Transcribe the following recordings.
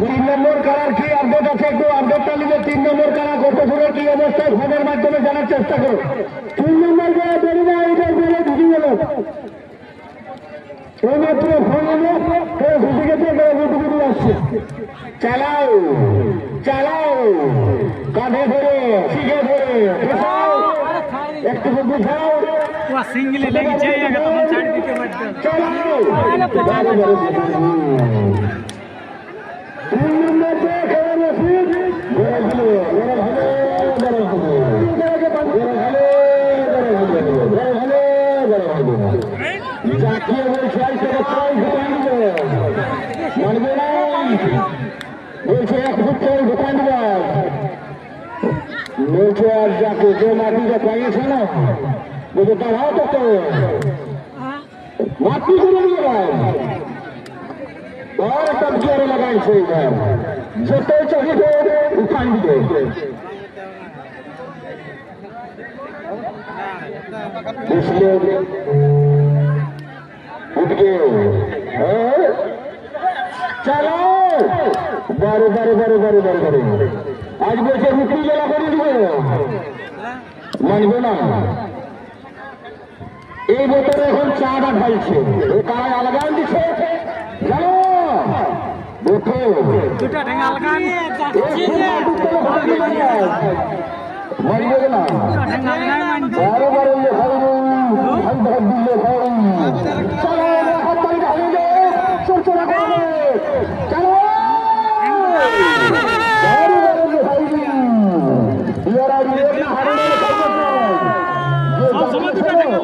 তিন নম্বর কালার কি আপডেট আছে একটু আপডেটটা নিলে তিন নম্বর কালার কত কি অবস্থায় ফোনের মাধ্যমে জানার চেষ্টা করো তিন নম্বর যারা বেরিয়ে না বলে ঢুকে গেল। चलाओ चलाओ কাঁধে ধরে শিখে ধরে ঘুষাও একটু ঘুষাও ওয়া সিঙ্গেলে লেগে যাইয়াগা তখন ছাড় দিতে পারতো চলাও जाकिर होलसेल से बताओ घुमाएँगे मनबे होलसेल खुद तेल दुकान पर नीचे आज जाके जो माटी का पानी से ना वो तो बढ़ा तो तो माटी को नहीं लगाए और तब ज़ोर लगाए से जो तो चाहिए तो उठाएँगे इसलिए বারে বারে বারে বারে বারে বারে। আজ বলছে রুটি জেলা করে দিবে। মানবে না। এই বোতলে এখন চাটা ঢালছে। ও কারায় আলগান দিচ্ছে জানো? না।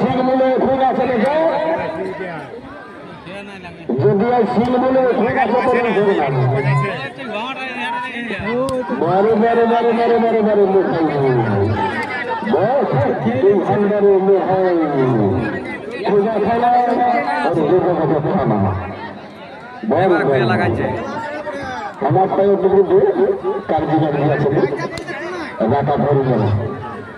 শিলমূলে উঠে গেছে দেখে যদি আর শিলমূলে উঠে গেছে মারে মারে মারে মারে মারে মারে মোহাম্মদারে মোহাম্মদ খোঁজা খেলা আর যোগাযোগ খানা আমার। পায়ে দুটো কার্যকারী আছে রাখা ধরে যাবে।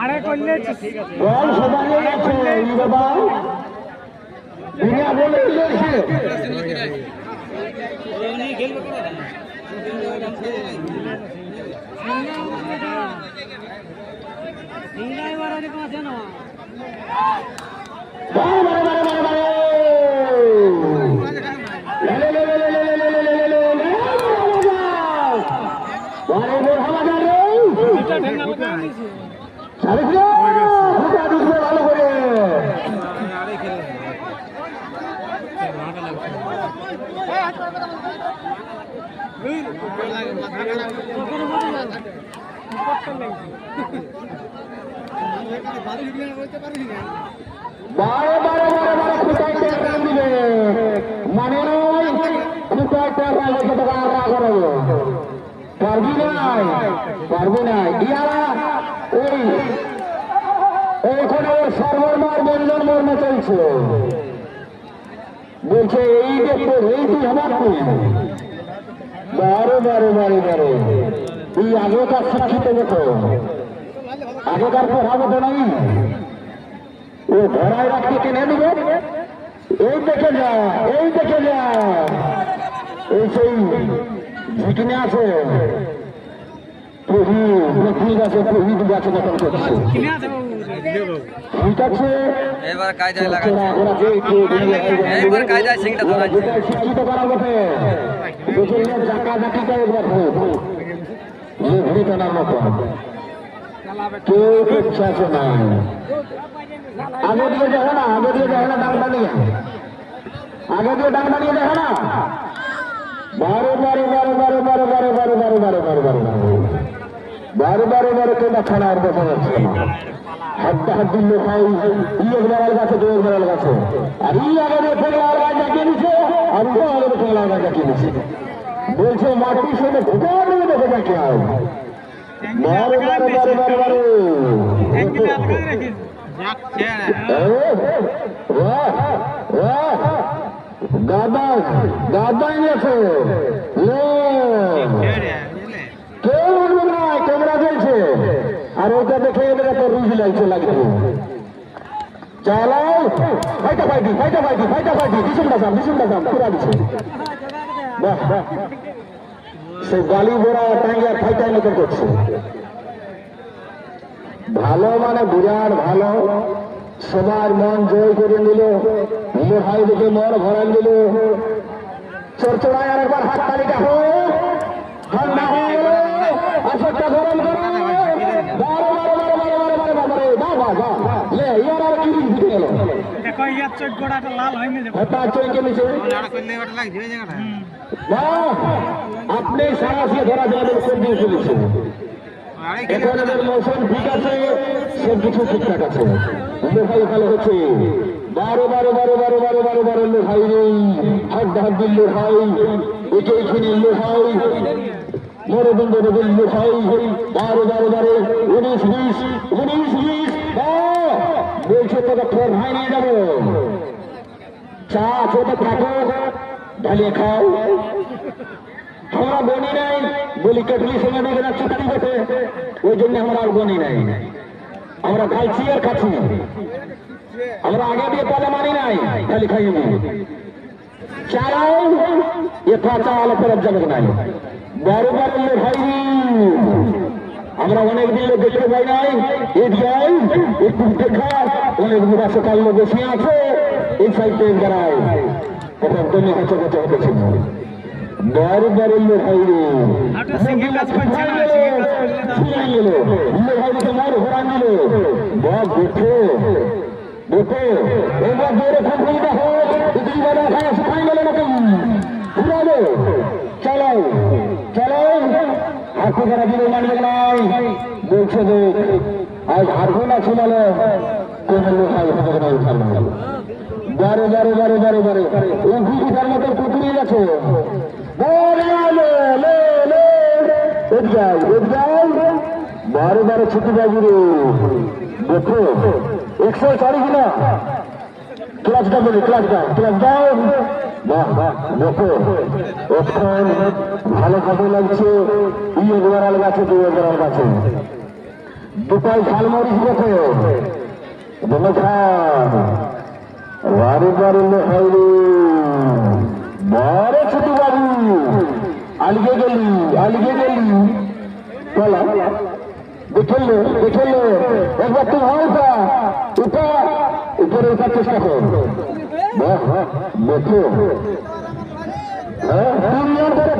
আরে করলে ঠিক আছে বল সবাই আছে বাবা বিনা বলে দিয়েছে এমনি খেলবে কেন সিংহাই মারার কাছে না বাবা বাবা ভালো করে বারে বারে বারে বারে ফুটাই টাকা দিবে মানে নয় ফুটাই টাকা লেগে টাকা আড়া করবে পারবে না ইয়ারা ওই, ওইখানে ওর সর্বমার বন্ধন মর্ম চলছে। বলছে, এই দেখো এই তুই আমার তুই। বারো বারো বারো বারো। তুই আগেকার শিক্ষিত দেখো আগেকার পড়াবো তো নাই। ও ধরায় রাখতে কিনে দিবে এই দেখে যা, এই দেখে যা। এই সেই ঝিকিনে আছে প্রভু ঠিক আছে প্রভু গাছে দখল করছে। আছে বাবু দেবো ঠিক আছে। এবার কায়দায় লাগাচ্ছে। ওরা যে কেউ কায়দায় সিংটা ধরাচ্ছে শিক্ষিত করা বটে বুঝলে জাকা জাকিটা একবার হোক যে ঘুরে টানার মতো। কেউ ইচ্ছা আছে না। আগে দিয়ে দেখো না আগে দিয়ে দেখো না আগে দিয়ে ডাং বানিয়ে দেখো না। বারো বারো বারো বারো বারো বারো বারো বারো বারো বারো বারো বারো বারো বারো। কেনা ছাড়া আর দেখা যাচ্ছে হাড্ডা হাড্ডি লোকাই ই বেড়াল গাছে দু এক বেড়াল গাছে। আর ই আমাদের ফেলার গাছ জাকিয়ে নিছে আর ও আমাদের ফেলার গাছ জাকিয়ে নিছে বলছে মাটির সঙ্গে ঢোকার নিয়ে দেখে যাকে আয় বারো বারো বারো বারো বারো। একদিন আলগা রেখেছি দাদা কেউ উঠবে না, ক্যামেরা চলছে আর ওটা দেখে এদের তো লাগছে ফাইটা, ফাইটি ফাইটা ফাইটি ফাইটা, ফাইটি। পুরা সে গালি বোড়া টাঙ্গিয়া ফাইটাই মতো করছে। ভালো মানে বিরাট ভালো। সবার মন জয় করে নিল। দোহাই দিকে মোর ঘরাঞ্জলি চোরচোড়ায় আরেকবার হাত তালিকা হয় ঠান্ডা হয় আসরটা গরম করো। আপনি সারা মৌসুম ঠিক আছে ঠিকঠাক আছে। হচ্ছে। বারো বারো বারো বারো বারো বারো বারো লোহাই নেই হাড্ড হাড্ডির লোহাই। এখানে লোহাই। নদীর লোহাই। বারো বারো বারো, উনিশ, বিশ উনিশ, বিশ! বলছে তোকে তোর ভাই নিয়ে যাব। চা ছোট থাকো। ঢালিয়ে খাও। আমরা বনি নাই। বলি কেটলি সঙ্গে দেখে না চুক্তি বটে ওই জন্য আমরা আর বনি নাই। আমরা খাইছি আর খাচ্ছি আমরা आगे भी पहले मानी नहीं खाली खाएंगे चारों ये কাঁচা আলো পরব যাবে না বড় বড় লোক হয়নি আমরা অনেক দিন লোক দেখতে পাই নাই এই যাই একটু দেখা অনেক নিরাশকাল লোক বসে আছে এই সাইডে বেড়ায় প্রথম তুমি হাতে কথা হতেছিল বড় বড় লোক চলো চলো হাঁটতে পারা দিলে মানবে নাই বলছে যে আজ হাঁটবো না বারে বারে বারে বারে বারে ওই মতো কুকুরই আছে এদিকে এদিকে बारे बारे ছুটি जाएगी रे একশো চারি কিনা? ক্লাস ना ক্লাস ডাউন ক্লাস ডাউন ভালো খাতে লাগছে। ই একবার গাছে দু একবার গাছে। দুটাই ঝাল মরিচ দেখো বারে বড় ছুটি বাড়ি আলগে গেলি আলগে গেলি। বলা। দেখেলো দেখেলো একবার তুমি হালকা উঠা উপরে উঠার চেষ্টা করো। বাহ, বাহ, দেখো। হ্যাঁ তিন জন করে